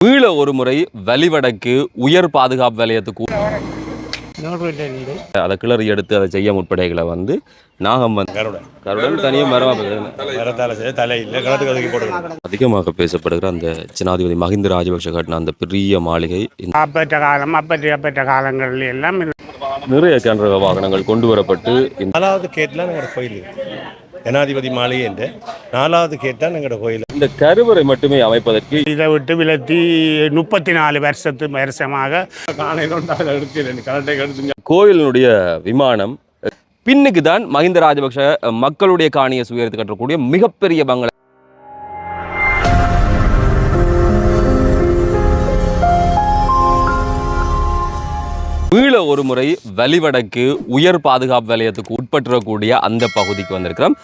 மீள ஒரு முறை வலிவடக்கு உயர் பாதுகாப்பு வலயத்துக்கு அதை கிளறி எடுத்து அதை செய்ய முற்படைகளை வந்து நாகம் வந்து கருடன். போட்டுக்கணும். அதிகமாக பேசப்படுகிற அந்த ஜனாதிபதி மஹிந்த ராஜபக்ஷ கட்டின அந்த பெரிய மாளிகை அப்பற்ற காலம் அப்பற்ற அப்பற்ற காலங்கள் எல்லாம். நிறைய கேமரா வாகனங்கள் கொண்டு வரப்பட்டு கேட்லாம் எங்களோட கோயில் ஜனாதிபதி மாளிகை என்ற நாலாவது கேட் தான் எங்களோட கோயில் இந்த கருவறை மட்டுமே அமைப்பதற்கு இதை விட்டு விலத்தி முப்பத்தி நாலு வருஷத்து வருஷமாக கோயிலினுடைய விமானம் பின்னுக்கு தான் மஹிந்த ராஜபக்ஷ மக்களுடைய காணியை சுயரித்து கட்டக்கூடிய மிகப்பெரிய பங்களா. மீள ஒரு முறை வலிவடக்கு உயர் பாதுகாப்பு வலயத்துக்கு உட்பட்டுறக்கூடிய அந்த பகுதிக்கு வந்திருக்கிறோம்.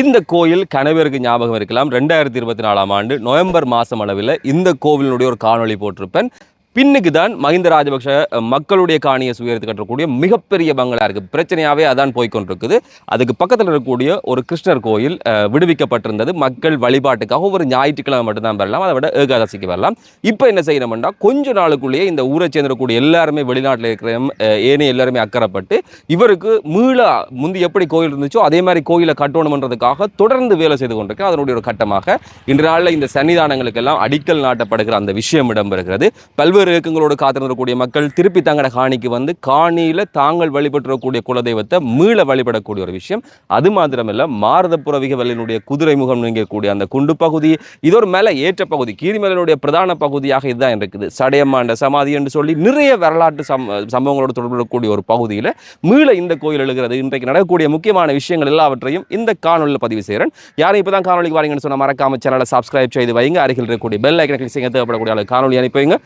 இந்த கோயில் கனவேருக்கு ஞாபகம் இருக்கலாம். ரெண்டாயிரத்தி இருபத்தி நாலாம் ஆண்டு நவம்பர் மாதம் அளவில் இந்த கோவிலினுடைய ஒரு காணொளி போட்டிருப்பேன். பின்னுக்கு தான் மஹிந்த ராஜபக்ஷ மக்களுடைய காணியை சுயரித்து கட்டக்கூடிய மிகப்பெரிய பங்களா இருக்கு. பிரச்சனையாவே அதான் போய்கொண்டிருக்குது அதுக்கு பக்கத்தில் இருக்கக்கூடிய ஒரு கிருஷ்ணர் கோயில் விடுவிக்கப்பட்டிருந்தது. மக்கள் வழிபாட்டுக்காக ஒரு ஞாயிற்றுக்கிழமை மட்டும்தான் வரலாம். அதை விட ஏகாதசிக்கு வரலாம். இப்போ என்ன செய்யணும்னா கொஞ்ச நாளுக்குள்ளேயே இந்த ஊரை சேர்ந்திருக்கக்கூடிய எல்லாருமே வெளிநாட்டில் இருக்கிற அஹ், ஏனைய எல்லாருமே அக்கறைப்பட்டு இவருக்கு மீள முந்தி எப்படி கோயில் இருந்துச்சோ அதே மாதிரி கோயிலை கட்டணுமன்றதுக்காக தொடர்ந்து வேலை செய்து கொண்டிருக்கேன் அதனுடைய ஒரு கட்டமாக இன்று நாளில் இந்த சன்னிதானங்களுக்கெல்லாம் அடிக்கல் நாட்டப்படுகிற அந்த விஷயம் இடம்பெறுகிறது. பல்வேறு பல்வேறு இயக்கங்களோடு காத்திருந்தக்கூடிய மக்கள் திருப்பி தங்களோட காணிக்கு வந்து காணியில் தாங்கள் வழிபட்டுறக்கூடிய குலதெய்வத்தை மீள வழிபடக்கூடிய ஒரு விஷயம். அது மாத்திரமல்ல மாரதப்புறவிக வல்லினுடைய குதிரை முகம் நீங்கக்கூடிய அந்த குண்டு பகுதி இது ஒரு மேலே ஏற்ற பகுதி கீரிமலையினுடைய பிரதான பகுதியாக இதுதான் இருக்குது. சடையம்மாண்ட சமாதி என்று சொல்லி நிறைய வரலாற்று சம் சம்பவங்களோடு தொடர்புடைய ஒரு பகுதியில் மீள இந்த கோயில் எழுகிறது. இன்றைக்கு நடக்கக்கூடிய முக்கியமான விஷயங்கள் எல்லாவற்றையும் இந்த காணொலியில் பதிவு செய்கிறேன் யாரும் இப்போ தான் காணொலிக்கு வாரீங்கன்னு சொன்னால் மறக்காம சேனலை சப்ஸ்கிரைப் செய்து வைங்க. அருகில் இருக்கக்கூடிய பெல் ஐக்கனை கிளிக் செய்ய தேவைப்படக்கூடிய காணொலி அனுப்பி வைங்க.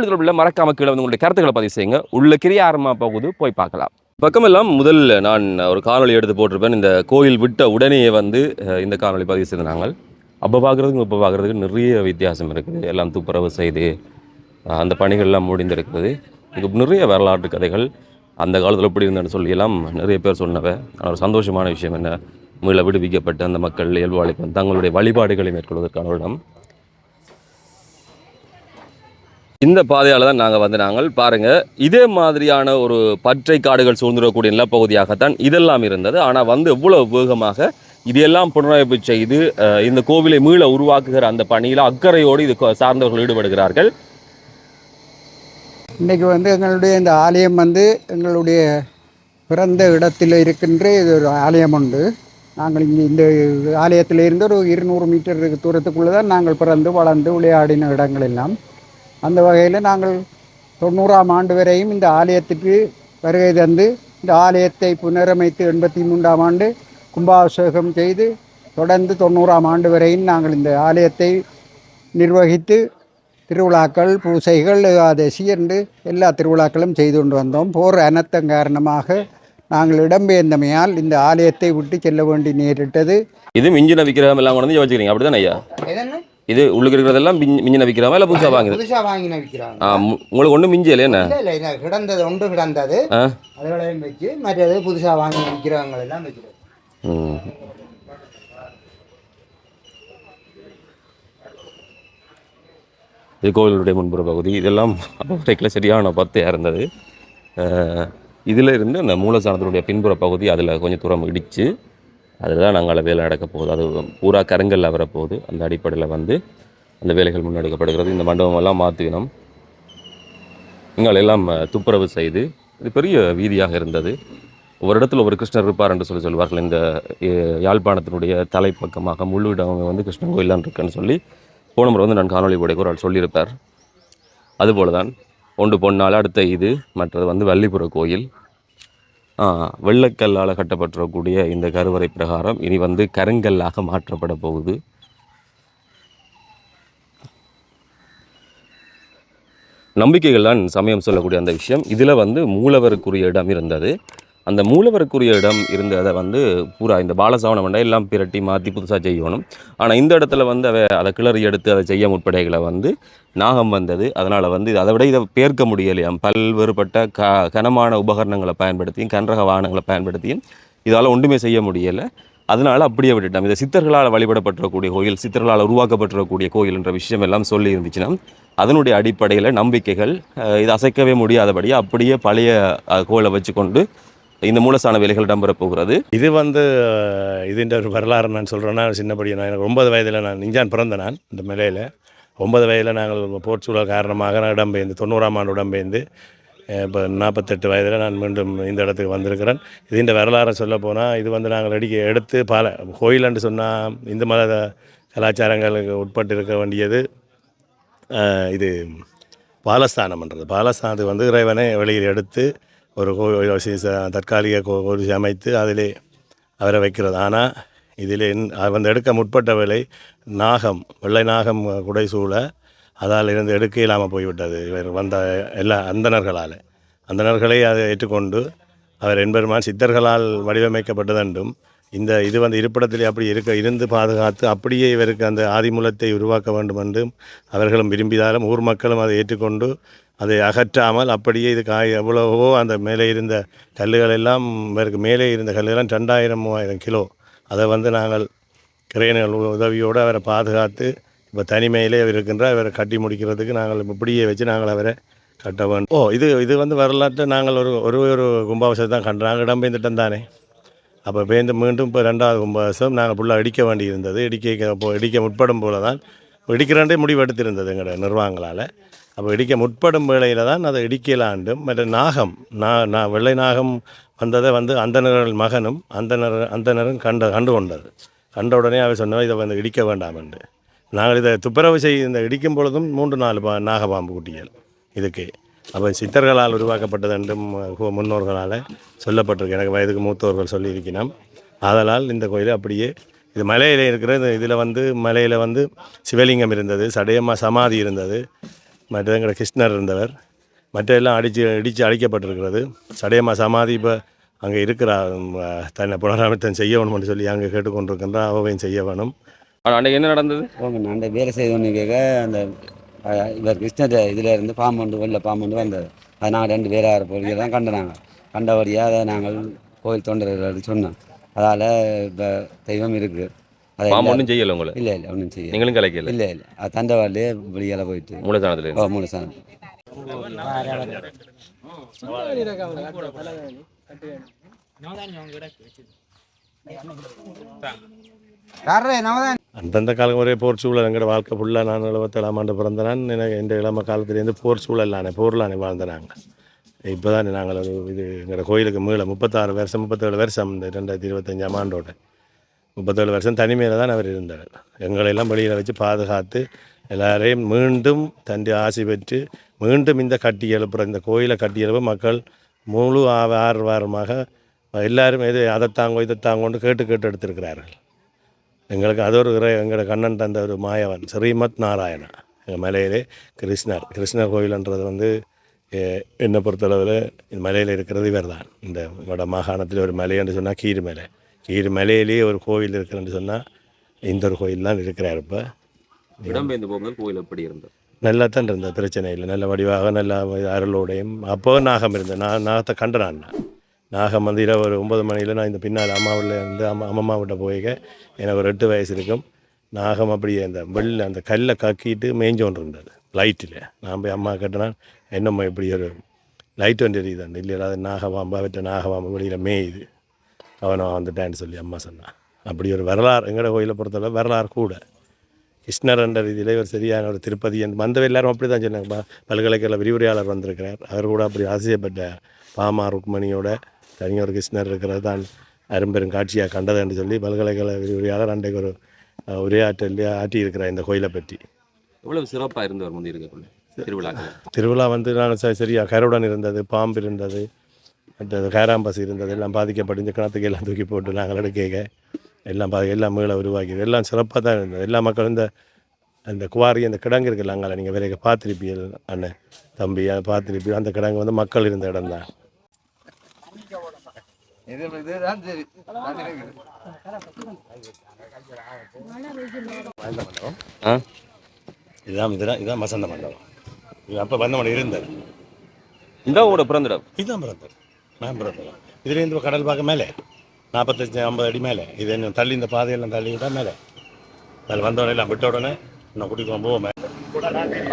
காணொலி தொடர்பில் மறக்காம கீழே வந்து உங்களுடைய கருத்துக்களை பதிவு செய்யுங்க. உள்ள கிரியா ஆரம்பமாக போகுது போய் பார்க்கலாம். பக்கமெல்லாம் முதல்ல நான் ஒரு காணொலி எடுத்து போட்டிருப்பேன். இந்த கோயில் விட்ட உடனேயே வந்து இந்த காணொலி பதிவு செய்த நாங்கள். அப்போ பார்க்குறதுக்கும் இப்போ பார்க்குறதுக்கு நிறைய வித்தியாசம் இருக்குது. எல்லாம் துப்புரவு செய்து அந்த பணிகள்லாம் முடிந்திருக்குது இதுக்கு நிறைய வரலாற்று கதைகள். அந்த காலத்தில் எப்படி இருந்தேன்னு சொல்லி எல்லாம் நிறைய பேர் சொன்னவை. ஆனால் ஒரு சந்தோஷமான விஷயம் என்ன? மீள விடுவிக்கப்பட்ட அந்த மக்கள் இயல்பு அழைப்பு தங்களுடைய வழிபாடுகளை மேற்கொள்வதற்கான ஒரு இடம். இந்த பாதையால் தான் நாங்கள் வந்து நாங்கள் பாருங்கள் இதே மாதிரியான ஒரு பற்றை காடுகள் சூழ்ந்துடக்கூடிய நிலப்பகுதியாகத்தான் இதெல்லாம் இருந்தது. ஆனால் வந்து எவ்வளோ வேகமாக இதையெல்லாம் புனரமைப்பு செய்து இந்த கோவிலை மீள உருவாக்குகிற அந்த பணியில் அக்கறையோடு இது சார்ந்தவர்கள் ஈடுபடுகிறார்கள். இன்றைக்கி வந்து எங்களுடைய இந்த ஆலயம் வந்து எங்களுடைய பிறந்த இடத்தில் இருக்கின்ற இது ஒரு ஆலயம் உண்டு. நாங்கள் இங்கே இந்த ஆலயத்திலிருந்து ஒரு இருநூறு மீட்டர் தூரத்துக்குள்ளே தான் நாங்கள் பிறந்து வளர்ந்து விளையாடின இடங்கள் எல்லாம். அந்த வகையில் நாங்கள் தொண்ணூறாம் ஆண்டு வரையும் இந்த ஆலயத்துக்கு வருகை தந்து இந்த ஆலயத்தை புனரமைத்து எண்பத்தி மூன்றாம் ஆண்டு கும்பாபிஷேகம் செய்து தொடர்ந்து தொண்ணூறாம் ஆண்டு வரையும் நாங்கள் இந்த ஆலயத்தை நிர்வகித்து திருவிழாக்கள் பூசைகள் ஏகாதசி என்று எல்லா திருவிழாக்களும் செய்து கொண்டு வந்தோம். போர் அனர்த்தம் காரணமாக நாங்கள் இடம்பெயர்ந்தமையால் இந்த ஆலயத்தை விட்டு செல்ல வேண்டி நேரிட்டது. இது மிஞ்சின விக்கிரகம் எல்லாம் கொண்டு வந்து வச்சுக்கிறீங்க அப்படி ஐயா? இது உள்ளுக்கு இருக்கிறதெல்லாம் மிஞ்சி- மிஞ்சின விக்கிரமா இல்லை புதுசாக வாங்குது? புதுசா வாங்கின விற்கிறாங்க ஆ உங்களுக்கு ஒன்றும் மிஞ்சி இல்லையா என்ன? இல்ல இல்ல கிடந்தது ஒன்று கிடந்தது. அதுகளையும் வச்சு மற்றது புதுசா வாங்கி விற்கிறவங்க எல்லாம் வைக்கிறது. இது கோவிலுடைய முன்புற பகுதி. இதெல்லாம் அப்போதைக்கில் சரியான பத்தையாக இருந்தது இதில் இருந்து அந்த மூலஸ்தானத்தினுடைய பின்புற பகுதி அதில் கொஞ்சம் தூரம் இடித்து அதில் தான் நாங்கள் வேலை நடக்க போகுது. அது பூரா கருங்கல்ல வரப்போகுது அந்த அடிப்படையில் வந்து அந்த வேலைகள் முன்னெடுக்கப்படுகிறது. இந்த மண்டபமெல்லாம் மாற்றிக்கணும் நீங்கள் எல்லாம் துப்புரவு செய்து இது பெரிய வீதியாக இருந்தது. ஒரு இடத்துல ஒரு கிருஷ்ணர் இருப்பார் என்று சொல்லி சொல்வார்கள். இந்த யாழ்ப்பாணத்தினுடைய தலைப்பக்கமாக முழு இடம் வந்து கிருஷ்ணன் கோயிலான் இருக்குன்னு சொல்லி போன முறை வந்து நான் காணொலி உடைய ஒரு ஆள் சொல்லியிருப்பார். அதுபோல தான் ஒன்று பொன்னால் அடுத்த இது மற்றது வந்து வள்ளிபுர கோயில். வெள்ளைக்கல்லால் கட்டப்பட்டிருக்கக்கூடிய இந்த கருவறை பிரகாரம் இனி வந்து கருங்கல்லாக மாற்றப்பட போகுது. நம்பிக்கைகள் தான் சமயம் சொல்லக்கூடிய அந்த விஷயம். இதில் வந்து மூலவருக்குரிய இடம் இருந்தது. அந்த மூலவருக்குரிய இடம் இருந்ததை வந்து பூரா இந்த பாலசாவனம் மண்டை எல்லாம் பிரட்டி மாற்றி புதுசாக செய்யணும். ஆனால் இந்த இடத்துல வந்து அவ அதை கிளறி எடுத்து அதை செய்ய முற்படைகளை வந்து நாகம் வந்தது. அதனால் வந்து அதை விட இதை பேர்க்க முடியலையாம் பல்வேறுபட்ட க கனமான உபகரணங்களை பயன்படுத்தியும் கனரக வாகனங்களை பயன்படுத்தியும் இதால் ஒன்றுமே செய்ய முடியலை. அதனால் அப்படியே விட்டுட்டோம். இந்த சித்தர்களால் வழிபடப்பட்டிருக்கக்கூடிய கோயில் சித்தர்களால் உருவாக்கப்பட்டிருக்கக்கூடிய கோயில் என்ற விஷயம் எல்லாம் சொல்லி இருந்துச்சுன்னா அதனுடைய அடிப்படையில் நம்பிக்கைகள் இது அசைக்கவே முடியாதபடி அப்படியே பழைய கோலை வச்சுக்கொண்டு இந்த மூலசான வேலைகள் இடம்பெற போகிறது இது வந்து இதுன்ற ஒரு வரலாறு நான் சொல்கிறேன்னா சின்னபடி நான் எனக்கு ஒன்பது வயதில் நான் இஞ்சான் பிறந்த நான் இந்த மலையில் ஒன்பது வயதில் நாங்கள் போர்ச்சூழல் காரணமாக நான் இடம்பெயர்ந்து தொண்ணூறாம் ஆண்டு இடம்பெயர்ந்து இப்போ நாற்பத்தெட்டு வயதில் நான் மீண்டும் இந்த இடத்துக்கு வந்திருக்கிறேன். இதுன்ற வரலாறை சொல்ல போனால் இது வந்து நாங்கள் அடிக்க எடுத்து பல கோயிலன்று சொன்னால் இந்து மத கலாச்சாரங்களுக்கு உட்பட்டு இருக்க வேண்டியது இது பாலஸ்தானம்ன்றது. பாலஸ்தானத்துக்கு வந்து இறைவனை வெளியில் எடுத்து ஒரு கோவில் தற்காலிக கோரிசி அமைத்து அதிலே அவரை வைக்கிறது. ஆனால் இதில் வந்து எடுக்க முற்பட்ட வேலை நாகம் வெள்ளை நாகம் குடை சூழ அதால் இருந்து எடுக்க இல்லாமல் போய்விட்டது. இவர் வந்த எல்லா அந்தணர்களால். அந்தணர்களை அதை ஏற்றுக்கொண்டு அவர் என்பெருமான் சித்தர்களால் வடிவமைக்கப்பட்டதென்றும் இந்த இது வந்து இருப்பிடத்திலே அப்படி இருக்க இருந்து பாதுகாத்து அப்படியே இவருக்கு அந்த ஆதிமூலத்தை உருவாக்க வேண்டும் என்றும் அவர்களும் விரும்பினாலும் ஊர் மக்களும் அதை ஏற்றுக்கொண்டு அதை அகற்றாமல் அப்படியே இது காய் எவ்வளவோ அந்த மேலே இருந்த கல்லுகள் எல்லாம் இவருக்கு மேலே இருந்த கல்லுகள்லாம் ரெண்டாயிரம் மூவாயிரம் கிலோ. அதை வந்து நாங்கள் கிரேன்கள் உதவியோடு அவரை பாதுகாத்து இப்போ தனிமையிலே அவர் இருக்கின்றார். அவரை கட்டி முடிக்கிறதுக்கு நாங்கள் இப்படியே வச்சு நாங்கள் அவரை கட்ட வேண்டும். ஓ இது இது வந்து வரலாற்று நாங்கள் ஒரு ஒரு ஒரு கும்பாவசத்தை தான் கண்டு நாங்கள் இடம்பெயர்ந்துட்டோம் தானே? அப்போ பேருந்து மீண்டும் இப்போ ரெண்டாவது வருஷம் நாங்கள் ஃபுல்லாக இடிக்க வேண்டி இருந்தது இடிக்க இப்போ இடிக்க முற்படும் போல தான் இடிக்கிறாண்டே முடிவு எடுத்திருந்தது எங்களோட நிர்வாகங்களால். அப்போ இடிக்க முற்படும் வேளையில் தான் அதை இடிக்கலாண்டும். மற்ற நாகம் நா நான் வெள்ளை நாகம் வந்ததை வந்து அந்தணர்கள் மகனும் அந்தனர் அந்தனரும் கண்ட கண்டு கொண்டது. கண்ட உடனே அவர் சொன்னோம் இதை வந்து இடிக்க வேண்டாம் என்று. நாங்கள் இதை துப்புரவு செய்ய இந்த இடிக்கும் பொழுதும் மூன்று நாலு பா நாகபாம்பு குட்டிகள். இதுக்கு அப்போ சித்தர்களால் உருவாக்கப்பட்டது என்றும் முன்னோர்களால் சொல்லப்பட்டிருக்கு. எனக்கு வயதுக்கு மூத்தோர்கள் சொல்லியிருக்கிறோம் ஆதலால் இந்த கோயில் அப்படியே இது மலையில் இருக்கிற இதில் வந்து மலையில் வந்து சிவலிங்கம் இருந்தது சடையம்மா சமாதி இருந்தது. மற்ற கிருஷ்ணர் இருந்தவர். மற்ற எல்லாம் அடித்து இடித்து அழிக்கப்பட்டிருக்கிறது. சடையம்மா சமாதி இப்போ அங்கே இருக்கிற தன்னை புனரமைத்தம் செய்ய வேணும்னு சொல்லி அங்கே கேட்டுக்கொண்டிருக்கின்றா அவையும் செய்ய வேணும். அன்றைக்கு என்ன நடந்தது? அந்த வேலை செய்தோன்னு கேட்க அந்த இவர் கிருஷ்ணர் இதில் இருந்து பாம்புண்டு வெளில பாம்புண்டு வந்தது. அது நாங்கள் ரெண்டு பேராக பொருளியை தான் கண்டு நாங்கள் கண்டபடியாக அதை நாங்கள் கோயில் தொண்டர்கள் சொன்னோம். அதால் இப்போ தெய்வம் இருக்குது அதை பாம்பு ஒன்றும் செய்யலை உங்களை? இல்லை இல்லை ஒன்றும் செய்ய நீங்களும் கலைக்கல? இல்லை இல்லை. அது தண்டவாளே வெளியால் போயிட்டு. மூலஸ்தானத்தில் ஓ மூணு சாணம் அந்தந்த காலம் ஒரே போர் சூழல் எங்களோட வாழ்க்கை ஃபுல்லாக நான் எழுபத்தேழாம் ஆண்டு பிறந்த நான் எனக்கு எந்த இளம காலத்துலேருந்து போர் சூழலானே போர்லானே வாழ்ந்த நாங்கள் இப்போ தான் நாங்கள் ஒரு இது எங்களோட கோயிலுக்கு மீள முப்பத்தாறு வருஷம் முப்பத்தேழு வருஷம் இந்த ரெண்டாயிரத்தி இருபத்தஞ்சாம் ஆண்டோட. முப்பத்தேழு வருஷம் தனிமையில் தான் அவர் இருந்தார். எங்களையெல்லாம் வெளியில் வச்சு பாதுகாத்து எல்லாரையும் மீண்டும் தந்தை ஆசி பெற்று மீண்டும் இந்த கட்டி எழுப்புற இந்த கோயிலை கட்டி எழுப்ப மக்கள் முழு ஆர்வாரமாக எல்லாரும் எது இதை தாங்கோண்டு கேட்டு கேட்டு எடுத்திருக்கிறார்கள். எங்களுக்கு அது ஒரு எங்களோட கண்ணன் தந்த ஒரு மாயவன் ஸ்ரீமத் நாராயணா எங்கள் மலையிலே கிருஷ்ணர். கிருஷ்ணர் கோயில்ன்றது வந்து என்னை பொறுத்தளவில் இந்த மலையில் இருக்கிறது இவர் தான் இந்த வட மாகாணத்தில் ஒரு மலைன்னு சொன்னால் கீரி மலை. கீரி மலையிலேயே ஒரு கோவில் இருக்குன்னு சொன்னால் இந்த ஒரு கோயில் தான் இருக்கிறார் இப்போ. இடம்பெயர்ந்து போகும்போது கோயில் எப்படி இருந்தது? நல்லா தான் இருந்தது பிரச்சனை இல்லை. நல்ல வடிவாக நல்ல அருளோடையும். அப்போ நாகம் இருந்தது. நான் நாகத்தை கண்ட நான். நாகம் ஒரு ஒன்பது மணியில் நான் இந்த பின்னால் அம்மாவில் இருந்து அம்மா அம்மம்மா விட்ட போய்க்க எனக்கு ஒரு எட்டு வயசு இருக்கும். நாகம் அப்படியே அந்த வெள்ள அந்த கல்லை கக்கிட்டு மேய்ஞ்சோண்டு இருந்தார் லைட்டில் நான் போய் அம்மா கேட்டேன்னா என்னம்மா இப்படி ஒரு லைட் வந்து எரியுது? அந்த இல்லை அது நாகபாம்பு அவற்றை நாகபாம்பு வெளியில் மேயுது. அவனை வந்துட்டான்னு சொல்லி அம்மா சொன்னான் அப்படி ஒரு வரலாறு எங்களோட கோயிலை பொறுத்தளவு வரலாறு கூட. கிருஷ்ணர் என்ற ரீதியில் ஒரு சரியான ஒரு திருப்பதி அந்த வந்தவ எல்லாரும் அப்படி தான் சொன்னாங்க பல்கலைக்கழக விரிவுரையாளர் வந்திருக்கிறார். அவர் கூட அப்படி ஆசிரியப்பட்ட பாமா ருக்மணியோட தனியொரு கிருஷ்ணர் இருக்கிறது தான் அரும்பெரும் காட்சியாக கண்டது என்று சொல்லி பல்கலைக்கழக விரிவுரையாளர் அன்றைக்கு ஒரு உரையாற்றல் ஆட்டியிருக்கிறார் இந்த கோயிலை பற்றி. எவ்வளவு சிறப்பாக இருந்தவர் முந்தி இருக்கக்குள்ள திருவிழாக்கள்? திருவிழா வந்து நான் ச- சரியா கருடன் இருந்தது பாம்பு இருந்தது மற்றது கேராம்பஸ் இருந்தது எல்லாம் பாதிக்கப்பட்டு கிணத்துக்கு எல்லாம் தூக்கி போட்டு நாங்கள் எடுக்க எல்லாம் பா எல்லாம் மீள உருவாக்கி எல்லாம் சிறப்பாக தான் இருந்தது. எல்லா மக்களும் இந்த அந்த குவாரி அந்த கிடங்கு இருக்குல்ல அங்கே நீங்கள் வேற பார்த்துருப்பீங்க அண்ணன் தம்பி அதை பார்த்துருப்பீங்க அந்த கிடங்கு வந்து மக்கள் இருந்த இடம் தான் ஆ? இதுதான் இதுதான் இதுதான் வசந்த மண்டபம். இது அப்போ வந்த மண்டபம் இருந்தது. இந்த உங்களோட பிறந்த இடம்? இதுதான் பிறந்தது நான் பிறந்தது இதுலேருந்து கடல் பார்க்க மேலே. நாற்பத்தஞ்சு ஐம்பது அடி மேலே. இது இன்னும் தள்ளி இந்த பாதையெல்லாம் தள்ளி விட்டா மேலே. அதில் வந்தோடனே எல்லாம் விட்ட உடனே நான் கூட்டிட்டு போவோம்.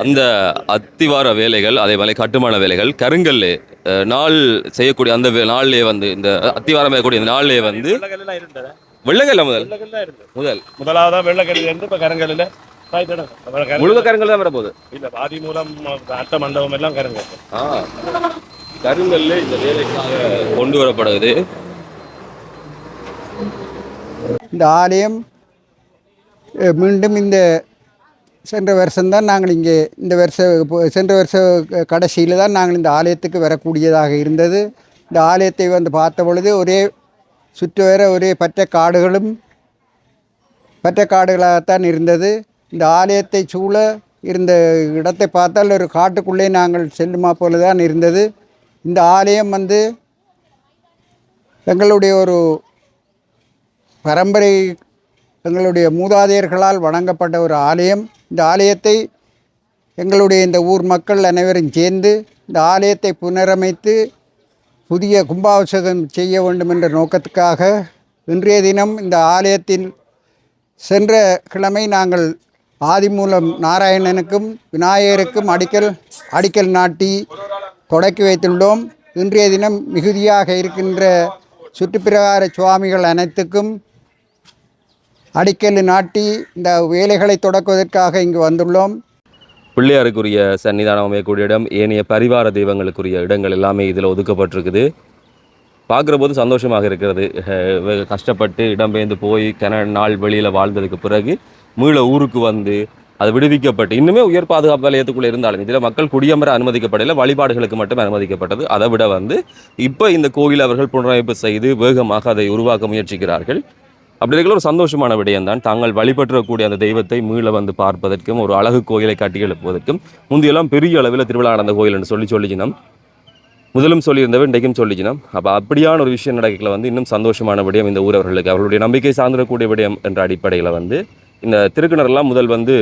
அந்த அத்திவார வேலைகள் அதே மாதிரி கட்டுமான வேலைகள் கருங்கல் நாள் செய்யக்கூடிய அந்த நாள்லயே வந்து இந்த அத்திவாரம் செய்யக்கூடிய இந்த நாள்லயே வந்து வெள்ளக்கல்ல முதல். முதல். முதலாவதாக வெள்ளக்கல்லில் இருந்து இப்போ கருங்கல்லில் முழுக்க கருங்கல் தான் வரப்போகுது. இல்லை பாதி மூலம் அட்ட மண்டபம் எல்லாம் கருங்கல். ஆ. கருங்கல்ல இந்த வேலைக்காக கொண்டு வரப்படுது. இந்த ஆலயம் மீண்டும் இந்த சென்ற வருஷம்தான் நாங்கள் இங்கே இந்த வருஷ இப்போ சென்ற வருஷ கடைசியில் தான் நாங்கள் இந்த ஆலயத்துக்கு வரக்கூடியதாக இருந்தது. இந்த ஆலயத்தை வந்து பார்த்த பொழுது ஒரே சுற்றுவர ஒரே பற்ற காடுகளும் பற்ற காடுகளாகத்தான் இருந்தது. இந்த ஆலயத்தை சூழ இருந்த இடத்தை பார்த்தால் ஒரு காட்டுக்குள்ளே நாங்கள் செல்லுமா போல தான் இருந்தது. இந்த ஆலயம் வந்து எங்களுடைய ஒரு பரம்பரை எங்களுடைய மூதாதையர்களால் வணங்கப்பட்ட ஒரு ஆலயம். இந்த ஆலயத்தை எங்களுடைய இந்த ஊர் மக்கள் அனைவரும் சேர்ந்து இந்த ஆலயத்தை புனரமைத்து புதிய கும்பாபிஷேகம் செய்ய வேண்டும் என்ற நோக்கத்துக்காக இன்றைய தினம் இந்த ஆலயத்தில் சென்ற கிழமை நாங்கள் ஆதிமூலம் நாராயணனுக்கும் விநாயகருக்கும் அடிக்கல் அடிக்கல் நாட்டி தொடக்கி வைத்துள்ளோம். இன்றைய தினம் மிகுதியாக இருக்கின்ற சுற்றுப்பிரகார சுவாமிகள் அனைத்துக்கும் அடிக்கல் நாட்டி இந்த வேலைகளை தொடக்குவதற்காக இங்கு வந்துள்ளோம். பிள்ளையாருக்குரிய சன்னிதானம் அமையக்கூடிய இடம் ஏனைய பரிவார தெய்வங்களுக்குரிய இடங்கள் எல்லாமே இதில் ஒதுக்கப்பட்டிருக்குது. பார்க்குற போது சந்தோஷமாக இருக்கிறது. கஷ்டப்பட்டு இடம்பெயர்ந்து போய் கன நாள் வெளியில் வாழ்ந்ததுக்கு பிறகு மீள ஊருக்கு வந்து அது விடுவிக்கப்பட்டு இன்னுமே உயர் பாதுகாப்பு வலயத்துக்குள்ளே இருந்தாலும் இதில் மக்கள் குடியமர அனுமதிக்கப்படல வழிபாடுகளுக்கு மட்டும் அனுமதிக்கப்பட்டது. அதை விட வந்து இப்போ இந்த கோயில் அவர்கள் புனரமைப்பு செய்து வேகமாக அதை உருவாக்க முயற்சிக்கிறார்கள். அப்படி இருக்கிற ஒரு சந்தோஷமான விடயம்தான். தாங்கள் வழிபற்றக்கூடிய அந்த தெய்வத்தை மீள வந்து பார்ப்பதற்கும் ஒரு அழகு கோயிலை கட்டி எழுப்புவதற்கும் முந்தையெல்லாம் பெரிய அளவில் திருவிழா நடந்த கோயில் என்று சொல்லி சொல்லிச்சினோம். முதலும் சொல்லியிருந்தவன் இன்றைக்கும் சொல்லிச்சினோம். அப்போ அப்படியான ஒரு விஷயம் நடக்கல வந்து இன்னும் சந்தோஷமான விடயம் இந்த ஊரவர்களுக்கு. அவர்களுடைய நம்பிக்கை சார்ந்திருக்கக்கூடிய விடயம் என்ற அடிப்படையில் வந்து இந்த திருக்கிணறெல்லாம் முதல் வந்து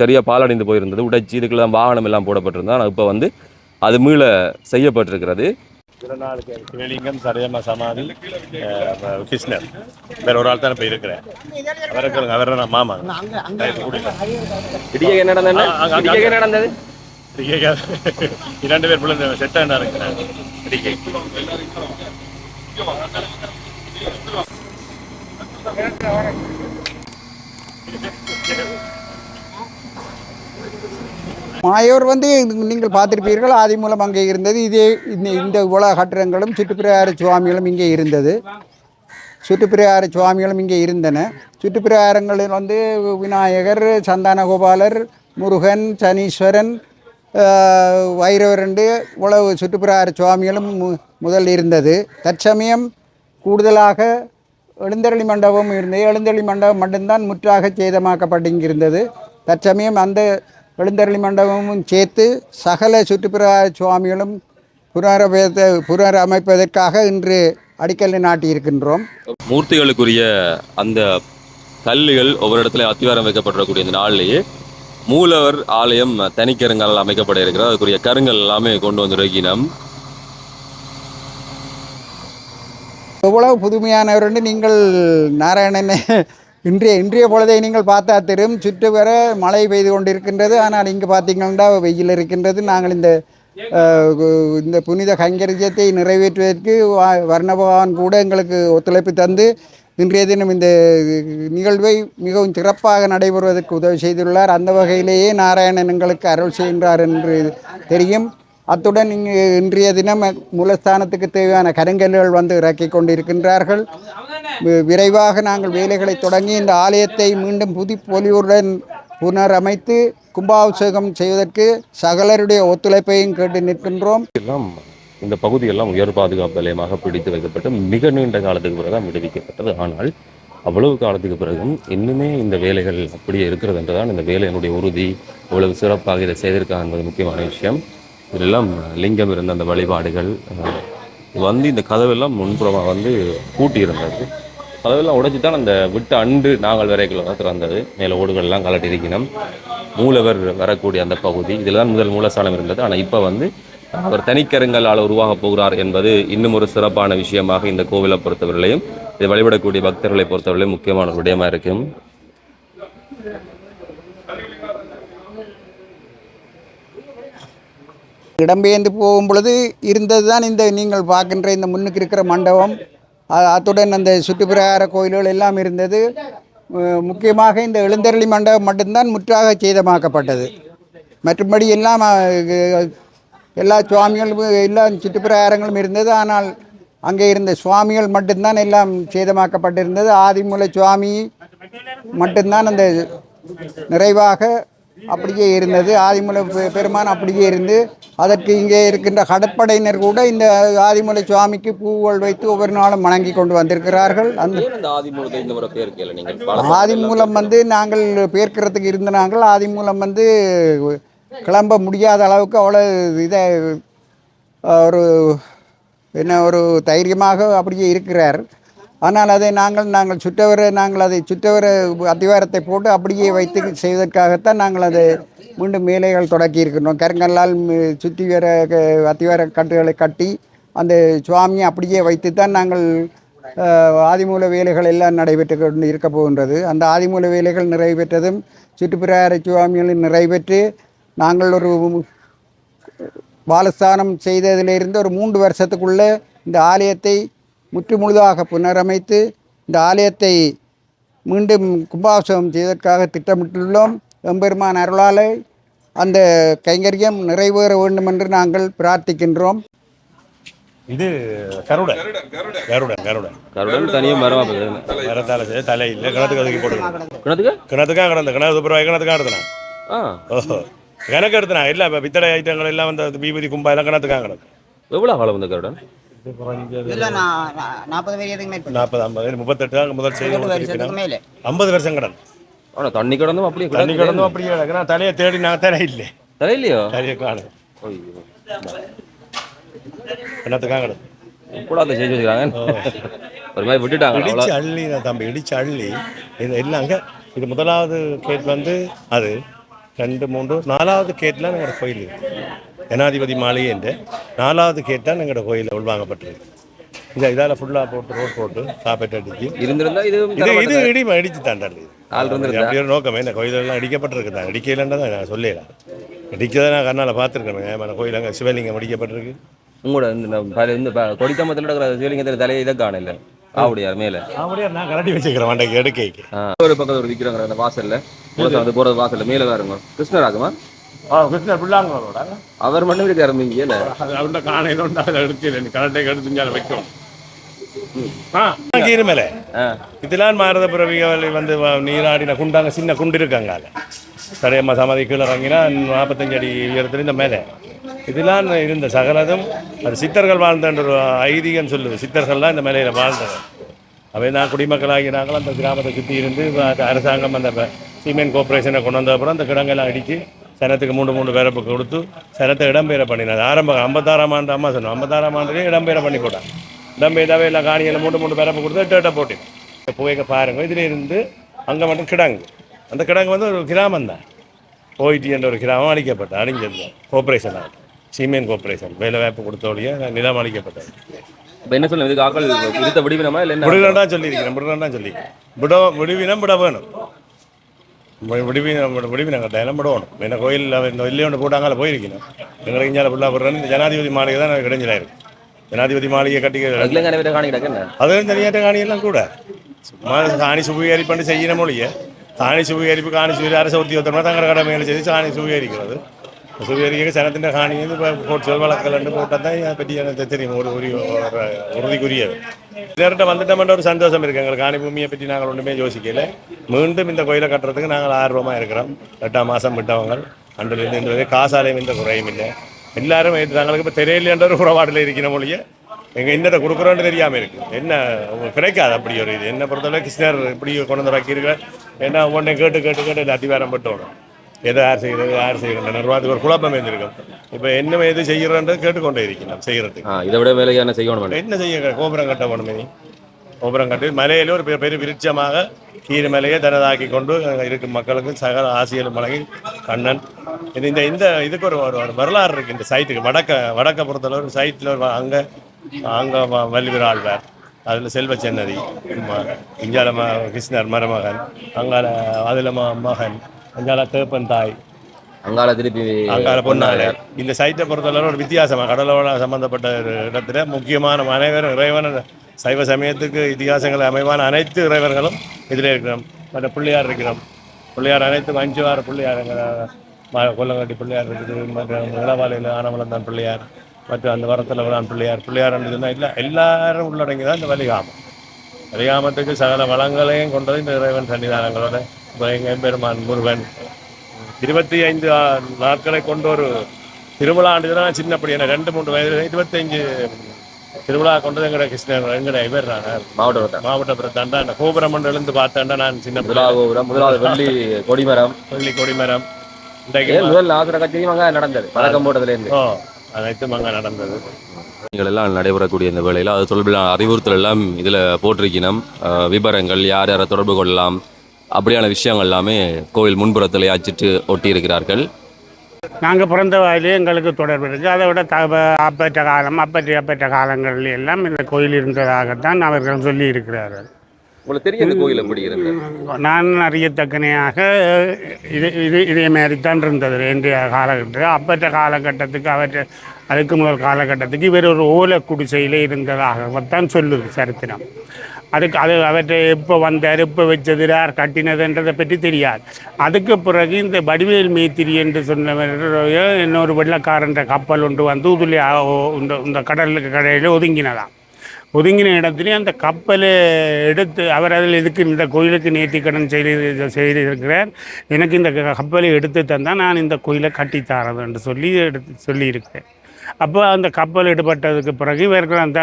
சரியாக பாலடைந்து போயிருந்தது. உடைச்சி இதுக்கெல்லாம் வாகனம் எல்லாம் போடப்பட்டிருந்தான் இப்போ வந்து அது மீள செய்யப்பட்டிருக்கிறது. திருநாளுக்கு சிவலிங்கம் சடையம்ம சமாதி கிருஷ்ணர். வேற ஒரு ஆள் தான் இப்போ இருக்கிறேன் அவருக்கு அவர் நான் மாமா. இடிக்க என்ன நடந்தது? ஆ, அங்க- அங்க- இடிக்க என்ன நடந்தது? இரண்டு பேர் பிள்ளை செட்டாண்டா இருக்கிறேன் மாயோர் வந்து நீங்கள் பார்த்திருப்பீர்கள் ஆதி மூலம் அங்கே இருந்தது. இதே இந்த இந்த உலக கட்டிடங்களும் சுற்றுப்பிரகார சுவாமிகளும் இங்கே இருந்தது. சுற்றுப்பிரகார சுவாமிகளும் இங்கே இருந்தன. சுற்றுப்பிரகாரங்களில் வந்து விநாயகர் சந்தானகோபாலர் முருகன் சனீஸ்வரன் வைரவரண்டு வைரவர் சுற்றுப்பிரார உழவு சுற்றுப்பிரகார சுவாமிகளும் மு- முதல் இருந்தது. தற்சமயம் கூடுதலாக எழுந்தருளி மண்டபம் இருந்தது. எழுந்தருளி மண்டபம் மட்டும்தான் முற்றாக சேதமாக்கப்பட்டு இங்கிருந்தது தற்சமயம் அந்த எழுந்தருளி மண்டபமும் சேர்த்து சகல சுற்றுப்பிரகார சுவாமிகளும் புனரமைத்த புனரமைப்பதற்காக இன்று அடிக்கல் நாட்டியிருக்கின்றோம் மூர்த்திகளுக்குரிய அந்த கல்லுகள் ஒவ்வொரு இடத்துல அத்திவாரம் வைக்கப்பட்டிருக்கக்கூடிய இந்த நாள்லேயே மூலவர் ஆலயம் தனிக்கருங்கல் அமைக்கப்பட இருக்கிறது அதுக்குரிய கருங்கல் எல்லாமே கொண்டு வந்திருக்கிறோம் எவ்வளவு புதுமையானவர் நீங்கள் நாராயணனை இன்றைய இன்றைய பொழுதை நீங்கள் பார்த்தா தெரியும். சுற்று வர மழை பெய்து கொண்டிருக்கின்றது. ஆனால் இங்கு பார்த்தீங்கன்னா வெயில் இருக்கின்றது. நாங்கள் இந்த இந்த புனித கைங்கரியத்தை நிறைவேற்றுவதற்கு வா- வர்ணபகவான் கூட எங்களுக்கு ஒத்துழைப்பு தந்து இன்றைய தினம் இந்த நிகழ்வை மிகவும் சிறப்பாக நடைபெறுவதற்கு உதவி செய்துள்ளார். அந்த வகையிலேயே நாராயணன் எங்களுக்கு அருள் செய்கின்றார் என்று தெரியும். அத்துடன் இங்கு இன்றைய தினம் மூலஸ்தானத்துக்கு தேவையான கருங்கல்கள் வந்து இறக்கி கொண்டிருக்கின்றார்கள். வி- விரைவாக நாங்கள் வேலைகளை தொடங்கி இந்த ஆலயத்தை மீண்டும் புது பொலிவுடன் புனரமைத்து கும்பாபிஷேகம் செய்வதற்கு சகலருடைய ஒத்துழைப்பையும் கேட்டு நிற்கின்றோம். எல்லாம் இந்த பகுதியெல்லாம் உயர் பாதுகாப்பு நிலையமாக பிடித்து வைக்கப்பட்டு மிக நீண்ட காலத்துக்கு பிறகு விடுவிக்கப்பட்டது. ஆனால் அவ்வளவு காலத்துக்கு பிறகும் இன்னுமே இந்த வேலைகள் அப்படியே இருக்கிறது என்றுதான் இந்த வேலையினுடைய உறுதி. இவ்வளவு சிறப்பாக இதை செய்திருக்காங்க என்பது முக்கியமான விஷயம். இதெல்லாம் லிங்கம் இருந்த அந்த வழிபாடுகள் வந்து இந்த கதவெல்லாம் முன்புறமாக வந்து பூட்டி இருந்தது கதவெல்லாம் உடைச்சி தான் அந்த விட்ட அண்டு நாங்கள் வரைக்குள்ள திறந்தது. மேலே ஓடுகள்லாம் கலட்டி இருக்கணும் மூலவர் வரக்கூடிய அந்த பகுதி இதில் தான் முதல் மூலஸ்தானம் இருந்தது. ஆனால் இப்போ வந்து அவர் தனிக்கருங்களால் உருவாக போகிறார் என்பது இன்னும் ஒரு சிறப்பான விஷயமாக இந்த கோவிலை பொறுத்தவரையிலையும் இதை வழிபடக்கூடிய பக்தர்களை பொறுத்தவரையிலும் முக்கியமான விடயமாக இருக்கும். இடம்பெயர்ந்து போகும் பொழுது இருந்தது தான் இந்த நீங்கள் பார்க்கின்ற இந்த முன்னுக்கு இருக்கிற மண்டபம். அத்துடன் அந்த சுற்றுப்பிரகார கோயில்கள் எல்லாம் இருந்தது. முக்கியமாக இந்த எழுந்தருளி மண்டபம் மட்டும்தான் முற்றாக சேதமாக்கப்பட்டது. மற்றபடி எல்லாம் எல்லா சுவாமிகளும் எல்லா சுற்றுப்பிரகாரங்களும் இருந்தது. ஆனால் அங்கே இருந்த சுவாமிகள் மட்டும்தான் எல்லாம் சேதமாக்கப்பட்டிருந்தது. ஆதிமூல சுவாமி மட்டும்தான் அந்த நிறைவாக அப்படியே இருந்தது. ஆதிமூல பெருமான் அப்படியே இருந்து அதற்கு இங்கே இருக்கின்ற கடற்படையினர் கூட இந்த ஆதிமூல சுவாமிக்கு பூவுகள் வைத்து ஒவ்வொரு நாளும் வணங்கி கொண்டு வந்திருக்கிறார்கள். அந்த ஏன் இந்த ஆதிமூலத்தை இந்த முறை பேர் கேள நீங்கள்? ஆதி மூலம் வந்து நாங்கள் பேர்க்கிறதுக்கு இருந்த நாங்கள் ஆதி மூலம் வந்து கிளம்ப முடியாத அளவுக்கு அவ்வளோ இதை ஒரு என்ன ஒரு தைரியமாக அப்படியே இருக்கிறார். ஆனால் அதை நாங்கள் நாங்கள் சுற்றவர நாங்கள் அதை சுற்றவர அத்திவாரத்தை போட்டு அப்படியே வைத்து செய்வதற்காகத்தான் நாங்கள் அதை மீண்டும் மேலைகள் தொடக்கி இருக்கின்றோம் கருங்கல்லால் சுற்றி வர க- அத்திவார கட்டுகளை கட்டி அந்த சுவாமியை அப்படியே வைத்து தான் நாங்கள் ஆதிமூல வேலைகள் எல்லாம் நடைபெற்று கொண்டு இருக்க போகின்றது. அந்த ஆதிமூல வேலைகள் நிறைவேற்றதும் சுற்றுப்பிராரை சுவாமிகளும் நிறைவேற்றி நாங்கள் ஒரு பாலஸ்தானம் செய்ததிலிருந்து ஒரு மூன்று வருஷத்துக்குள்ளே இந்த ஆலயத்தை முற்று முழுதாக புனரமைத்து இந்த ஆலயத்தை மீண்டும் கும்பாபிஷேகம் செய்வதற்காக திட்டமிட்டுள்ளோம். எம்பெருமான் அருளாலே அந்த கைங்கரியம் நிறைவேற வேண்டும் என்று நாங்கள் பிரார்த்திக்கின்றோம். இது கருடன். கருடன் கருடன். கருடன் தனியும் மரமா மரத்தால செய்த தலை இல்லை கிணத்துக்கு ஒதுக்கி போட்டுக்கணும். கிணத்துக்கு? கிணத்துக்காக கிடந்த கிணறு சூப்பராக கிணத்துக்காக எடுத்தனா ஆ. ஓஹோ. கணக்கு எடுத்தனா இல்லை இப்போ பித்தளை ஐட்டங்கள் எல்லாம் வந்து பீபதி கும்பா எல்லாம் கிணத்துக்காக கிடக்கு. எவ்வளவு காலம் இந்த கருடன்? இல்லை நான் நாற்பது வயதுக்கு மேற்பட்ட நாற்பது ஐம்பது முப்பத்தெட்டு முதல் செய்தி இருபது வருஷத்துக்கு மேலே. ஐம்பது வருஷம் கடன். ஆனா தண்ணி கிடந்தும் அப்படியே தண்ணி கிடக்கு. கிடந்தும் அப்படியே கிடக்கு நான் தலையை தேடி நான் தலை இல்லை. தலையிலையோ? தலையை காணும். ஐயோ. கிணத்துக்காக கிடக்கு கூடாத செஞ்சு வச்சுக்கிறாங்க. ஒரு மாதிரி விட்டுட்டாங்க. இடிச்சு அள்ளி தம்பி இடிச்சு அள்ளி. இது எல்லாம் அங்கே இது முதலாவது கேட் வந்து அது. ரெண்டு மூன்று நாலாவது கேட்டில் எங்களோட கோயில் இருக்கு. ஜனாதிபதி மாளிகை என்ற நாலாவது கேட் தான் எங்களோட கோயிலில் உள்வாங்கப்பட்டிருக்கு. இதை இதால் ஃபுல்லாக போட்டு ரோட் போட்டு காப்பேட் அடிச்சு. இருந்திருந்தா இது இது இடிமை இடிச்சு தாண்டாள்? அப்படி ஒரு நோக்கமே இந்த கோயிலெல்லாம் இடிக்கப்பட்டிருக்கு தான் இடிக்கலைன்னா தான் நான் சொல்லலாம் இடிக்கதை நான் கண்ணால் பார்த்துருக்கேன். கோயில் அங்கே சிவலிங்கம் இடிக்கப்பட்டிருக்கு. உங்களோட இந்த இந்த கொடிக்கம்பத்தில் நடக்கிற சிவலிங்கத்தில் தலையை இதை காணல. ஆவுடையார் மேல. அப்படியே நான் கரட்டி வச்சுக்கிறேன் வண்டைக்கு எடுக்கைக்கு. ஒரு பக்கத்துல ஒரு விற்கிறாங்க அந்த வாசல்ல. போறது வாசல்ல. மேல வேறுங்க. கிருஷ்ணராகுமா கிருஷ்ணர் பிள்ளாங்களோட அவர் மட்டும் இருக்காரு இங்க அவருடைய காணையில் உண்டு அதில் எடுக்கல கரண்டை எடுத்து இங்கே வைக்கும் ஆ கீருமலை. இதெல்லாம் பிறவிகள் வந்து நீராடின குண்டாங்க சின்ன குண்டு இருக்காங்க அதில் சடையம்மா சமாதி கீழே இறங்கினா நாற்பத்தஞ்சு அடி உயரத்துல இந்த மேலே இதெல்லாம் இருந்த சகலதும் அது சித்தர்கள் வாழ்ந்தன்ற ஒரு ஐதீகம் சொல்லுது சித்தர்கள்லாம் இந்த மேலையில் வாழ்ந்தது அவை நான் குடிமக்களாகி நாங்கள் அந்த கிராமத்தை சுற்றி இருந்து அரசாங்கம் அந்த சீமெண்ட் கோஆப்ரேஷனை கொண்டு வந்த அப்புறம் அந்த கிடங்கெல்லாம் அடித்து சனத்துக்கு மூணு மூணு பேரப்பு கொடுத்து சனத்தை இடம்பெயர பண்ணினது ஆரம்ப ஐம்பத்தாறாம் ஆண்டு அம்மா சொன்னோம் ஐம்பத்தாறாம் ஆண்டுலேயே இடம்பெயர பண்ணி போட்டாங்க இடம்பெயர்ந்தாவே எல்லாம் காணியில் மூணு மூணு பேரப்பு கொடுத்து எட்டு எட்டை போட்டு போய் பாருங்க. இதில் இருந்து அங்கே மட்டும் கிடங்கு. அந்த கிடங்கு வந்து ஒரு கிராமம் தான். ஓய்டி என்ற ஒரு கிராமம் அழிக்கப்பட்டது அழிஞ்சது. கோஆப்ரேஷன் ஆகும் சீமெண்ட் கோஆப்ரேஷன் வேலை வாய்ப்பு கொடுத்தோடைய நிலம் அழிக்கப்பட்டது. இப்ப என்ன சொல்லுங்க இதுக்கு ஆக்கள் இருத்த விடுவினமா இல்ல விடுவினா சொல்லியிருக்கிறேன். விடுவினா சொல்லியிருக்கேன் விட விடுவினம் விட வேணும். வி- விடுவினம் விட- விடுவினம் கட்டாயம் விடணும் என்ன கோயில் இந்த இல்லையே ஒன்று போட்டாங்கள போயிருக்கணும் எங்களுக்கு இங்கே ஃபுல்லாக விடுறேன்னு ஜனாதிபதி மாளிகை தான் எனக்கு இடைஞ்சலாக இருக்கு ஜனாதிபதி மாளிகை கட்டி அதுல நிறைய காணி கிடக்கு என்ன அதுவும் தனியாட்ட காணியெல்லாம் கூட சும்மா காணி சுபீகரிப்பு சனத்தின் வந்து இப்போ போட்டு வழக்கல் போட்டால் தான் என் பற்றி எனக்கு தெரியும் ஒரு ஒரு உறுதிக்குரியது நேரிட்ட வந்துட்டோம்ன்ற ஒரு சந்தோஷம் இருக்குது எங்களுக்கு காணி பூமியை பற்றி நாங்கள் ஒன்றுமே யோசிக்கல மீண்டும் இந்த கோயிலை கட்டுறதுக்கு நாங்கள் ஆர்வமாக இருக்கிறோம் எட்டாம் மாதம் விட்டவங்க அன்றிலிருந்து இந்த வரை காசாலையும் இந்த குறையும் இல்லை எல்லாரும் தங்களுக்கு இப்போ தெரியலன்ற ஒரு உறவாடில் இருக்கிற மொழியை எங்கள் என்னத்தை கொடுக்குறோன்னு தெரியாமல் இருக்குது என்ன கிடைக்காது அப்படி ஒரு இது என்ன பொறுத்தவரை கிருஷ்ணர் இப்படி கொண்டு வந்து வைக்கிறீர்கள் என்ன ஒன்றை கேட்டு கேட்டு கேட்டு இது அதிகாரம் பட்டோணும் எதை யார் செய்கிறது யார் செய்யறது நிர்வாகத்துக்கு ஒரு குழப்பம் இருந்திருக்கும் இப்போ என்ன எது செய்கிறோன்றது கேட்டுக்கொண்டே இருக்கணும் செய்யறதுக்கு. ஆ, இதை விட வேலையான செய்யணும் என்ன செய்ய கோபுரம் கட்ட நீ? கோபுரம் கட்டி மலையில ஒரு பெரிய விருட்சமாக கீழ் மலையை தனதாக்கி கொண்டு அங்க இருக்கும் மக்களுக்கு சகல ஆசியல் மலை கண்ணன். இது இந்த இந்த இதுக்கு ஒரு ஒரு- வரலாறு இருக்கு இந்த சைட்டுக்கு. வடக்க வடக்க பொறுத்தளவு ஒரு சைட்டில் ஒரு அங்கே அங்கே வள்ளிவர் ஆழ்வார். அதில் செல்வ சென்னதி இஞ்சால ம கிருஷ்ணர் மருமகன் அங்கால அதில் ம மகன். அங்கால தேப்பன் தாய். அங்கால திருப்பி அங்கால பொன்னாலை இந்த சைட்டை பொறுத்தளவு ஒரு வித்தியாசமாக கடலோட சம்பந்தப்பட்ட ஒரு இடத்துல முக்கியமான அனைவரும் இறைவன் சைவ சமயத்துக்கு இதிகாசங்கள் அமைவான அனைத்து இறைவர்களும் இதில் இருக்கிறோம். மற்ற பிள்ளையார் இருக்கிறோம். பிள்ளையார் அனைத்து அஞ்சு ஆறு பிள்ளையார் கொல்லங்கட்டி பிள்ளையார் இருக்குது மற்றும் இளவாலையில் ஆனவளந்தான் பிள்ளையார் மற்றும் அந்த வரத்தில் விழான் பிள்ளையார் பிள்ளையார் சொன்னால் இல்லை எல்லாரும் உள்ளடங்கி தான் இந்த வலிகாமம். வலிகாமத்துக்கு சகல வளங்களையும் கொண்டது இந்த இறைவன் சன்னிதானங்களோட இப்போ எங்கள் பெருமான் முருகன். இருபத்தி ஐந்து நாட்களை கொண்ட ஒரு திருவிழா ஆண்டுதான் சின்ன படியான ரெண்டு மூன்று வயது இருபத்தஞ்சு திருவிழா கொண்டது எங்கட கிருஷ்ணன் எங்கட இவர் மாவட்ட வட்டம். மாவட்ட பிரத்தாண்டா அந்த கோபுரம் எழுந்து பார்த்தேன்டா நான் சின்ன கோபுரம் முதலாவது வெள்ளி கொடிமரம். வெள்ளி கொடிமரம். முதல் ஆசிர கட்சியும் அங்க நடந்தது பழக்கம் போட்டதுல இருந்து ஓ அனைத்தும் அங்கே நடந்தது. நீங்கள் எல்லாம் நடைபெறக்கூடிய இந்த வேளையில் அது தொடர்பிலான அறிவுறுத்தல் எல்லாம் இதில் போட்டிருக்கணும். அஹ், விபரங்கள் யார் யாரை தொடர்பு கொள்ளலாம் அப்படியான விஷயங்கள் எல்லாமே கோவில் முன்புறத்தில் அச்சிட்டு ஒட்டியிருக்கிறார்கள். நாங்கள் பிறந்த வயதிலே எங்களுக்கு தொடர்பு இருக்குது அதை விட த அப்பற்ற காலம் அப்பற்ற அப்பற்ற காலங்களில் எல்லாம் இந்த கோயில் இருந்ததாகத்தான் அவர்கள் சொல்லி இருக்கிறார்கள். உங்களுக்கு இந்த கோயில் எப்படி இருந்தது? நான் அறியத்தக்கனையாக இது இது இதே மாதிரி தான் இருந்தது. இன்றைய காலகட்டத்தில் அப்பற்ற காலகட்டத்துக்கு அவற்றை அதுக்கு முதல் காலகட்டத்துக்கு இவர் ஒரு ஓலை குடிசையில் இருந்ததாகத்தான் சொல்லுது சரித்திரம். அதுக்கு அது அவற்றை எப்போ வந்தார் எப்போ வச்சது யார் கட்டினதுன்றதை பற்றி தெரியாது. அதுக்கு பிறகு இந்த வடிவேல் மேத்திரி என்று சொன்னவர் இன்னொரு வெள்ளக்காரன்ற கப்பல் ஒன்று வந்து உதுலி இந்த இந்த கடலுக்கு கடையில் ஒதுங்கினதாம். ஒதுங்கின இடத்துலையும் அந்த கப்பலை எடுத்து அவர் அதில் இதுக்கு இந்த கோயிலுக்கு நேர்த்திக்கடன் செய்து செய்திருக்கிறார். எனக்கு இந்த க- கப்பலை எடுத்து தந்தால் நான் இந்த கோயிலை கட்டித்தாரது என்று சொல்லி எடுத்து சொல்லியிருக்கிறேன். அப்போ அந்த கப்பல் எடுபட்டதுக்கு பிறகு இவர்கள் அந்த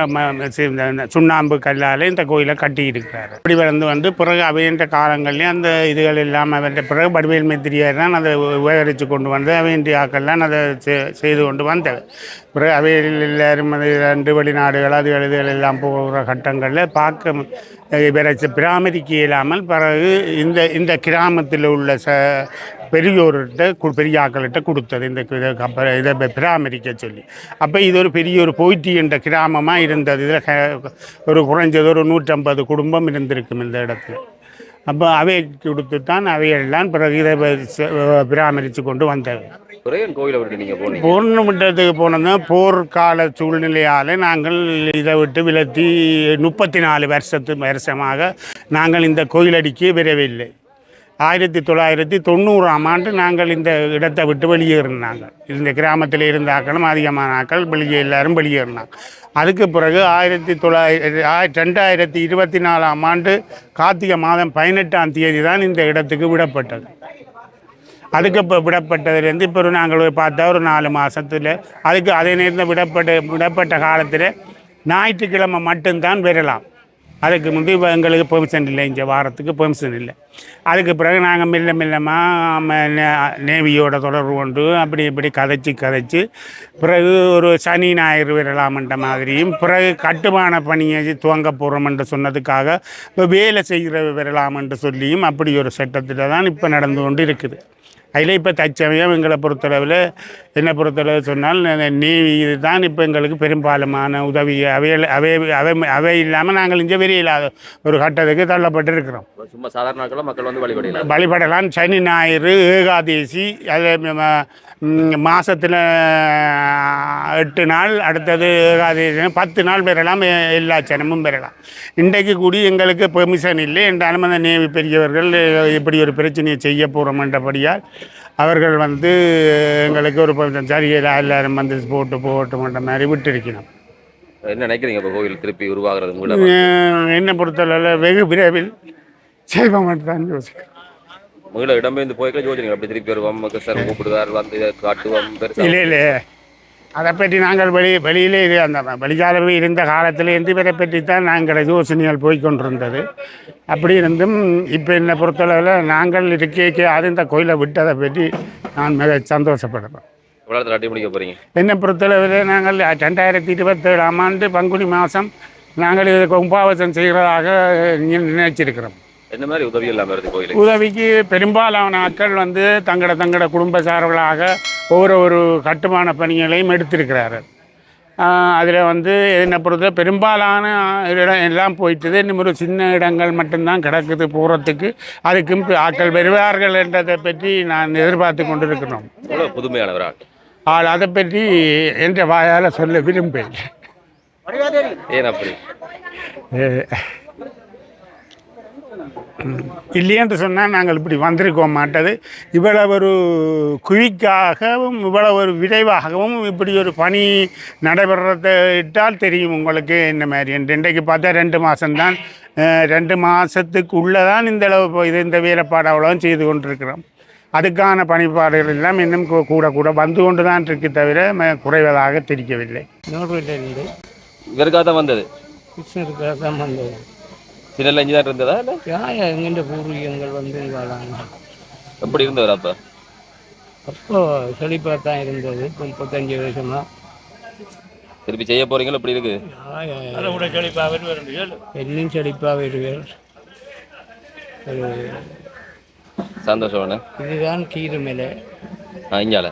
சுண்ணாம்பு கல்லால் இந்த கோயிலை கட்டியிருக்கிறார் இப்படி வந்து வந்து பிறகு அவையன்ற காலங்கள்லேயும் அந்த இதுகள் இல்லாமல் அவற்றை பிறகு வடிவேல் மேத்திரியார் தான் அதை உபகரித்து கொண்டு வந்து அவையின்றி ஆக்கள்லாம் அதை செ- செய்து கொண்டு வந்தது. பிறகு அவையில் எல்லாரும் ரெண்டு வெளிநாடுகள் அது இதுகள் எல்லாம் போகிற கட்டங்களில் பார்க்க பிறகு பிராமதிக்கு இல்லாமல் பிறகு இந்த இந்த கிராமத்தில் உள்ள ச பெரியோர்கிட்ட கு- பெரிய கொடுத்தது. இந்த இதை கப்ப- இதை ப- சொல்லி. அப்போ இது ஒரு பெரிய ஒரு போயிட்டி என்ற கிராமமாக இருந்தது. இதில் ஒரு குறைஞ்சது ஒரு நூற்றம்பது குடும்பம் இருந்திருக்கும் இந்த இடத்துல. அப்போ அவை கொடுத்து தான் அவையெல்லாம் பிறகு இதை பராமரித்து கொண்டு வந்தது குறையன் கோயிலை விட்டு நீங்கள் போனீங்க? பூர்ணமட்டத்துக்கு போனது போர்க்கால சூழ்நிலையால் நாங்கள் இதை விட்டு விலத்தி முப்பத்தி நாலு வருஷத்து வருஷமாக நாங்கள் இந்த கோயிலடிக்கு விரைவில்லை. ஆயிரத்தி தொள்ளாயிரத்தி தொண்ணூறாம் ஆண்டு நாங்கள் இந்த இடத்தை விட்டு வெளியேறினாங்க. இந்த கிராமத்தில் இருந்த ஆக்களும் அதிகமான ஆக்கள் வெளியே எல்லாரும் வெளியேறினாங்க. அதுக்கு பிறகு ஆயிரத்தி தொள்ளாயிரத்தி ரெண்டாயிரத்தி இருபத்தி நாலாம் ஆண்டு கார்த்திகை மாதம் பதினெட்டாம் தேதி தான் இந்த இடத்துக்கு விடப்பட்டது. அதுக்கு இப்போ விடப்பட்டதுலேருந்து இப்போ நாங்கள் பார்த்தா ஒரு நாலு மாதத்தில் அதுக்கு அதே நேரத்தில் விடப்பட்ட விடப்பட்ட காலத்தில் ஞாயிற்றுக்கிழமை மட்டும்தான் வரலாம். அதுக்கு முந்தி எங்களுக்கு பெர்மிஷன் இல்லை இங்கே வாரத்துக்கு பெர்மிஷன் இல்லை. அதுக்கு பிறகு நாங்கள் மெல்ல மெல்லமாக நேவியோட தொடர்பு கொண்டு அப்படி இப்படி கதைச்சி கதைச்சி பிறகு ஒரு சனி ஞாயிறு விரலாமன்ற மாதிரியும் பிறகு கட்டுமான பணியை துவங்க போகிறோம் என்று சொன்னதுக்காக இப்போ வேலை செய்கிற வரலாம் சொல்லியும் அப்படி ஒரு சட்டத்தில் தான் இப்போ நடந்து கொண்டு இருக்குது. அதில் இப்போ தற்சமயம் எங்களை பொறுத்தளவில் என்னை பொறுத்தளவு சொன்னால் நீவி இதுதான் இப்போ எங்களுக்கு பெரும்பாலுமான உதவி. அவையில் அவை அவை அவை இல்லாமல் நாங்கள் இங்கே வெளியில்லாத ஒரு கட்டத்துக்கு தள்ளப்பட்டு இருக்கிறோம் சும்மா சாதாரண மக்கள் வந்து வழிபடலாம் வழிபடலாம். சனி ஞாயிறு ஏகாதேசி அது மாதத்தில் எட்டு நாள் அடுத்தது ஏகாதேசி பத்து நாள் பெறலாம் எல்லா சனமும் பெறலாம். இன்றைக்கு கூடி எங்களுக்கு பெர்மிஷன் இல்லை என்றாலும் அந்த நேவி பெரியவர்கள் இப்படி ஒரு பிரச்சனையை செய்ய போகிறோம்ன்றபடியால் அவர்கள் வந்து எங்களுக்கு ஒரு permission, சரி எல்லாரும் வந்து போட்டு போகட்டும்ன்ற மாதிரி விட்டிருக்கணும் என்ன நினைக்கிறீங்க இப்போ கோயில் திருப்பி உருவாகிறது என்னை பொறுத்தளவில் வெகு விரைவில் செய்வோம் தான் யோசிக்கிறேன் மீள இடம்பெயர்ந்து போய்க்கலாம் யோசிக்கிறீங்க அப்படி திருப்பி வருவோம். சார் கூப்பிடுவார் வந்து இதை காட்டுவோம். இல்லை இல்லை. அதை பற்றி நாங்கள் வெளி வெளியிலே இது அந்த வெளிக்காலமே இருந்த காலத்திலேருந்து இவரை பற்றி தான் நாங்கள் யோசனைகள் போய் கொண்டிருந்தது அப்படி இருந்தும் இப்போ என்னை பொறுத்தளவில் நாங்கள் இருக்கே அது இந்த கோயிலை விட்டதை பற்றி நான் மிக சந்தோஷப்படுறேன். என்னை பொறுத்தளவில் நாங்கள் ரெண்டாயிரத்தி இருபத்தேழாம் ஆண்டு பங்குனி மாதம் நாங்கள் இதை கும்பாவசம் செய்கிறதாக நினைச்சிருக்கிறோம். என்ன மாதிரி உதவி இல்லாமல் வருது கோயிலுக்கு? உதவிக்கு பெரும்பாலான ஆட்கள் வந்து தங்களோட தங்களோட குடும்ப சார்பலாக ஒவ்வொரு ஒரு கட்டுமான பணிகளையும் எடுத்திருக்கிறார்கள் அதில் வந்து என்னை பொறுத்த பெரும்பாலான இடம் எல்லாம் போயிட்டுது. இன்னும் ஒரு சின்ன இடங்கள் மட்டும்தான் கிடக்குது போகிறதுக்கு அதுக்கும் ஆட்கள் வருவார்கள் என்றதை பற்றி நான் எதிர்பார்த்து கொண்டிருக்கிறோம். புதுமையானவர் ஆள் ஆள் அதை பற்றி என்ற வாயால் சொல்ல விரும்பேன் ஏன் அப்படி? இல்லையென்று சொன்னால் நாங்கள் இப்படி வந்திருக்கோம் மாட்டது. இவ்வளவு ஒரு குயிக்காகவும் இவ்வளவு ஒரு விரைவாகவும் இப்படி ஒரு பணி நடைபெறத்தை இட்டால் தெரியும் உங்களுக்கு இந்த மாதிரி என்று. இன்றைக்கு பார்த்தா ரெண்டு மாதம்தான் ரெண்டு மாதத்துக்குள்ளே தான் இந்த அளவு இது இந்த வேலைப்பாடு அவ்வளோ செய்து கொண்டிருக்கிறோம். அதுக்கான பணிப்பாடுகள் எல்லாம் இன்னும் கூட கூட வந்து கொண்டு தான் இருக்கு தவிர குறைவதாக தெரியவில்லை நோர்வேலேருந்து இவருக்காக தான் வந்தது? கிருஷ்ணருக்காக தான் வந்தது. சின்ன இஞ்சி தான் இருந்ததா இல்லை யார் எங்கிட்ட பூர்வீகங்கள் வந்து வாழாங்க எப்படி இருந்தவர் அப்போ? அப்போ செழிப்பாக தான் இருந்தது முப்பத்தஞ்சு வருஷமா. திருப்பி செய்ய போறீங்களா எப்படி இருக்கு? இன்னும் செழிப்பாக வருவேன் ஒரு சந்தோஷம் இதுதான் கீருமலை இங்கால.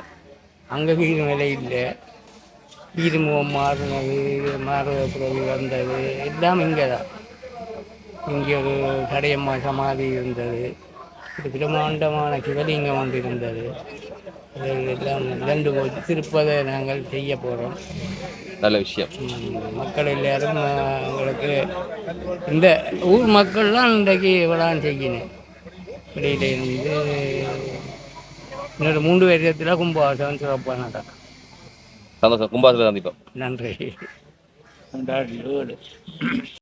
அங்கே கீருமலை இல்லை. கீருமுகம் மாறினது மாறுவ பிறகு வந்தது. எல்லாம் இங்கே தான் இங்கே ஒரு கடையம்மா சமாதி இருந்தது. இது பிரம்மாண்டமான சிவலிங்கம் ஒன்று இருந்தது. எல்லாம் இழந்து போச்சு திருப்பதை நாங்கள் செய்ய போகிறோம் நல்ல விஷயம். மக்கள் எல்லாரும் எங்களுக்கு இந்த ஊர் மக்கள்லாம் இன்றைக்கு விழான் செய்யணும் வெளியில இருந்து இன்னொரு மூன்று வருஷத்தில் கும்பவாசம் சிறப்பாக நடக்கும் சந்தோஷம். கும்பாசத்தில் சந்திப்போம். நன்றி.